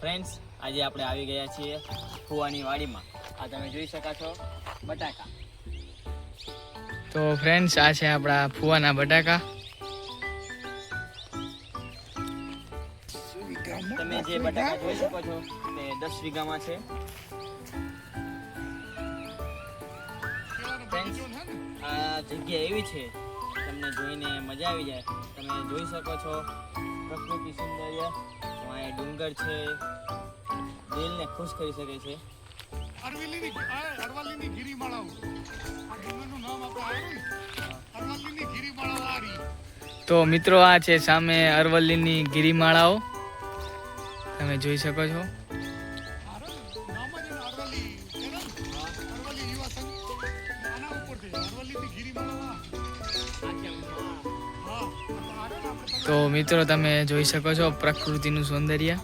Friends આજે આપણે આવી ગયા છીએ ફુવાની વાડીમાં. આ તમે જોઈ શકો છો બટાકા. તો ફ્રેન્ડ્સ આ છે આપણા ફુવાના બટાકા. તમે જે બટાકા જોઈ શકો છો તે દસ વીઘામાં છે. આ જગ્યા એવી છે તમને જોઈને મજા આવી જાય. તમે જોઈ શકો છો. પ્રકૃતિ સૌંદર્ય. અહીંયા ડુંગર છે. દિલને ખુશ કરી શકે છે. અરવલ્લીની અરવલ્લીની ગિરિમાળાઓ. આ ડુંગરનું નામ આપણે અરવલ્લીની ગિરિમાળાઓ આ તો મિત્રો આ છે સામે અરવલ્લીની ગિરિમાળાઓ. તમે જોઈ શકો છો. તો મિત્રો, તમે જોઈ શકો છો પ્રકૃતિનું સૌંદર્ય.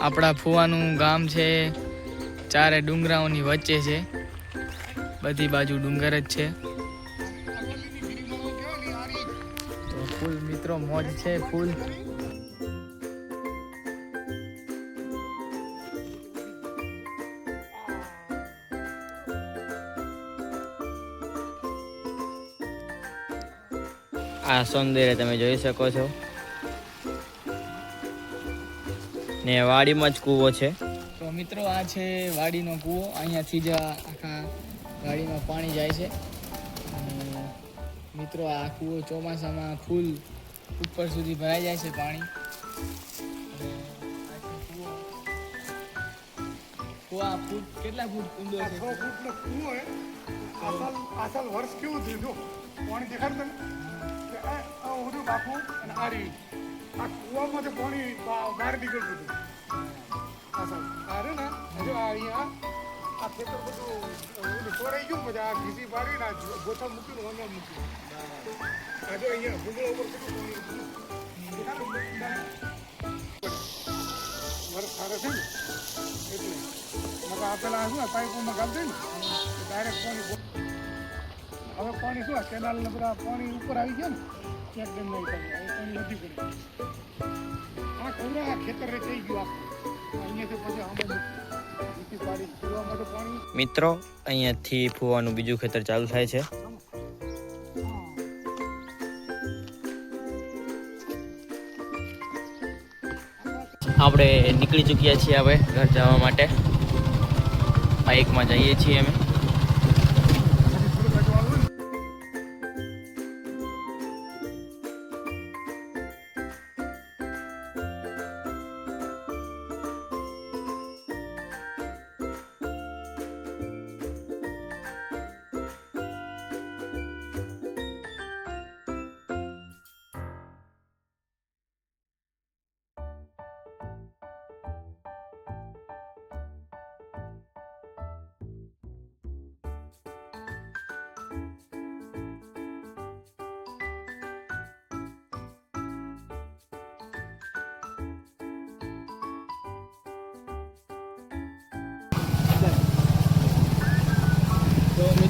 આપણા ફુવાનું ગામ છે, ચારે ડુંગરાઓની વચ્ચે છે. બધી બાજુ ડુંગર જ છે. ફૂલ મિત્રો, મોજ છે, ફૂલ. આ સૌંદર્ય તમે જોઈ શકો છો. ને વાડીમાં જ કૂવો છે. તો મિત્રો આ છે વાડીનો કૂવો. અહીંયાથી જ આખા વાડીમાં પાણી જાય છે. મિત્રો આ કૂવો ચોમાસામાં ફૂલ ઉપર સુધી ભરાઈ જાય છે પાણી. અને આ છે કૂવો. ફૂટ કેટલા ફૂટ ઊંડો છે? છ ફૂટનો કૂવો હે. આસલ આસલ વર્ષ કેવું થયું? પાણી દેખાડ તમે આ ઓઢું બાપુ અને આ રહી આ કૂવામાંથી પાણી બહાર નીકળતું હતું. આસલ આ રહ્યું ને, હજુ આ અહીંયા આ ખેતર બધું ઓલું ચોરાઈ ગયું પછી આ ઘીસી પાડીને આ ગોથા મૂક્યું ઓમાં મૂક્યું. આજે અહીંયા ભૂગળા ઉપર? વર્ષ સારા છે પાણી બધા પાણી ઉપર આવી ગયા ને? ચેક ડેમ નહીં થાય હવે પાણી આ ખબર આ ખેતર થઈ ગયું આખું. અહીંયાથી પછી આમાં પાડી પીવા માટે પાણી. મિત્રો અહીંયાથી ફુવાનું બીજું ખેતર ચાલુ થાય છે. આપણે નીકળી ચૂક્યા છીએ હવે ઘર જવા માટે. બાઇકમાં જઈએ છીએ અમે.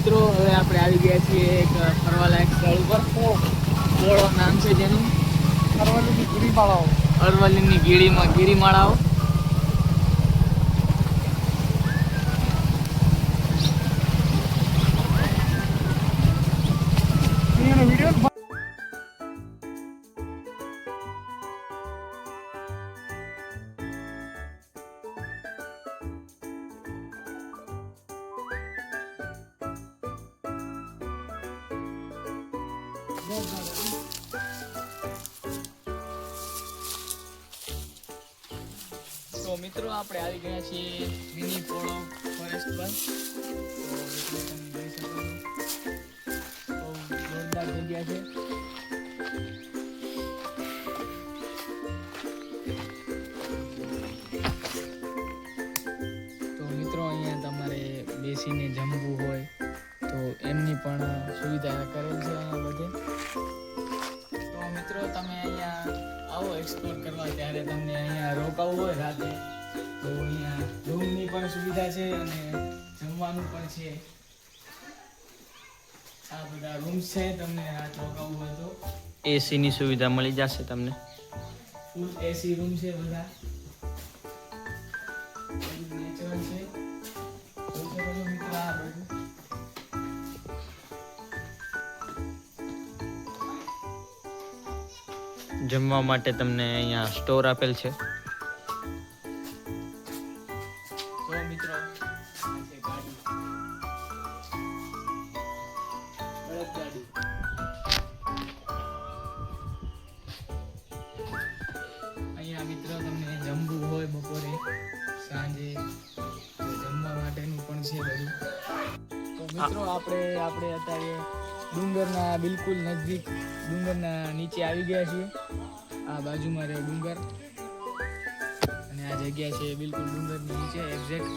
મિત્રો હવે આપણે આવી ગયા છીએ એક ફરવાલાયક સ્થળ ઉપર. પોળો નામ છે જેનું? અરવલ્લીની ગીરીમાળાઓ. અરવલ્લીની ગીરીમાં ગિરિમાળાઓ. તો મિત્રો આપણે આવી ગયા છીએ મિની પોળો ફોરેસ્ટ પર. જોરદાર જગ્યા છે. તો મિત્રો અહીંયા તમારે બેસીને જમવું હોય પણ સુવિધા કરેલ છે અહીંયા બધે. તો મિત્રો તમે અહીંયા આવો એક્સપ્લોર કરવા. ત્યારે તમને અહીંયા રોકાવું હોય રાતે તો અહીંયા રૂમની પણ સુવિધા છે અને જમવાનું પણ છે. આ બધા રૂમ છે તમને રાત રોકાવું હોય તો. એસીની સુવિધા મળી જશે તમને? ફૂલ એસી રૂમ છે બધા. નેચરલ છે. જમવા માટે તમને અહીંયા સ્ટોર આપેલ છે. મિત્રો આપણે આપણે અત્યારે ડુંગરના બિલકુલ નજીક ડુંગરના નીચે આવી ગયા છીએ. આ બાજુમાં રહ્યો ડુંગર. અને આ જગ્યા છે બિલકુલ ડુંગરની નીચે એક્ઝેક્ટ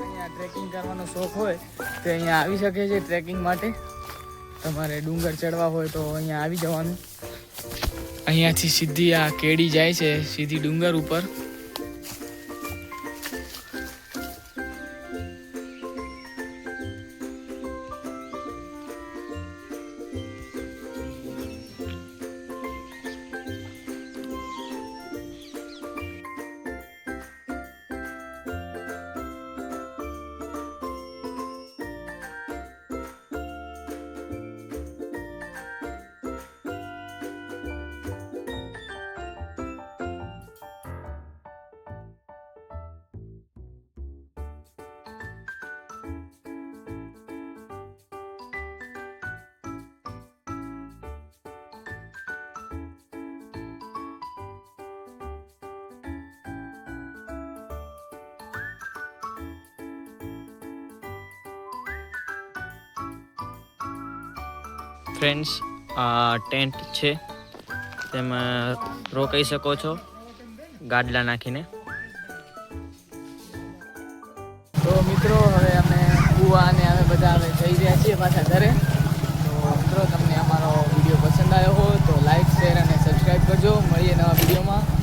અહીંયા ટ્રેકિંગ કરવાનો શોખ હોય તો અહીંયા આવી શકે છે ટ્રેકિંગ માટે. તમારે ડુંગર ચડવા હોય તો અહીંયા આવી જવાનું. અહીંયાથી સીધી આ કેડી જાય છે, સીધી ડુંગર ઉપર. ફ્રેન્ડ્સ આ ટેન્ટ છે. તેમાં રોકાઈ શકો છો. ગાડલા નાખીને. તો મિત્રો, હવે અમે કુવા અને અમે બધા હવે જઈ રહ્યા છીએ પાછા ઘરે. તો મિત્રો, તમને અમારો વીડિયો પસંદ આવ્યો હોય તો લાઈક શેર અને સબસ્ક્રાઈબ કરજો. મળીએ નવા વિડીયોમાં.